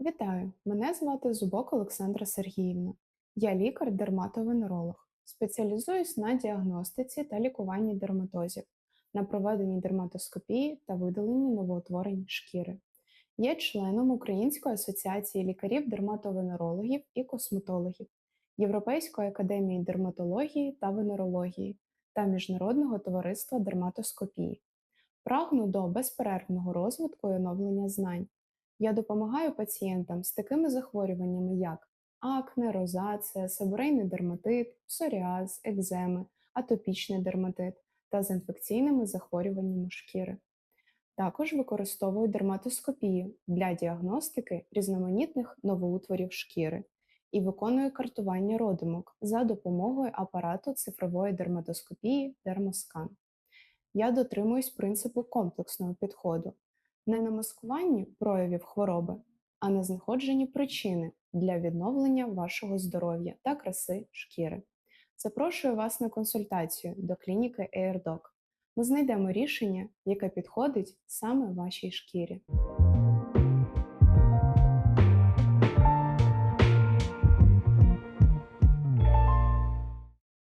Вітаю! Мене звати Зубок Олександра Сергіївна. Я лікар-дерматовенеролог. Спеціалізуюсь на діагностиці та лікуванні дерматозів, на проведенні дерматоскопії та видаленні новоутворень шкіри. Є членом Української асоціації лікарів-дерматовенерологів і косметологів, Європейської академії дерматології та венерології та Міжнародного товариства дерматоскопії. Прагну до безперервного розвитку і оновлення знань. Я допомагаю пацієнтам з такими захворюваннями, як акне, розація, себорейний дерматит, псоріаз, екземи, атопічний дерматит та з інфекційними захворюваннями шкіри. Також використовую дерматоскопію для діагностики різноманітних новоутворів шкіри і виконую картування родимок за допомогою апарату цифрової дерматоскопії Дермоскан. Я дотримуюсь принципу комплексного підходу не на маскуванні проявів хвороби, а на знаходженні причини для відновлення вашого здоров'я та краси шкіри. Запрошую вас на консультацію до клініки AirDoc. Ми знайдемо рішення, яке підходить саме вашій шкірі.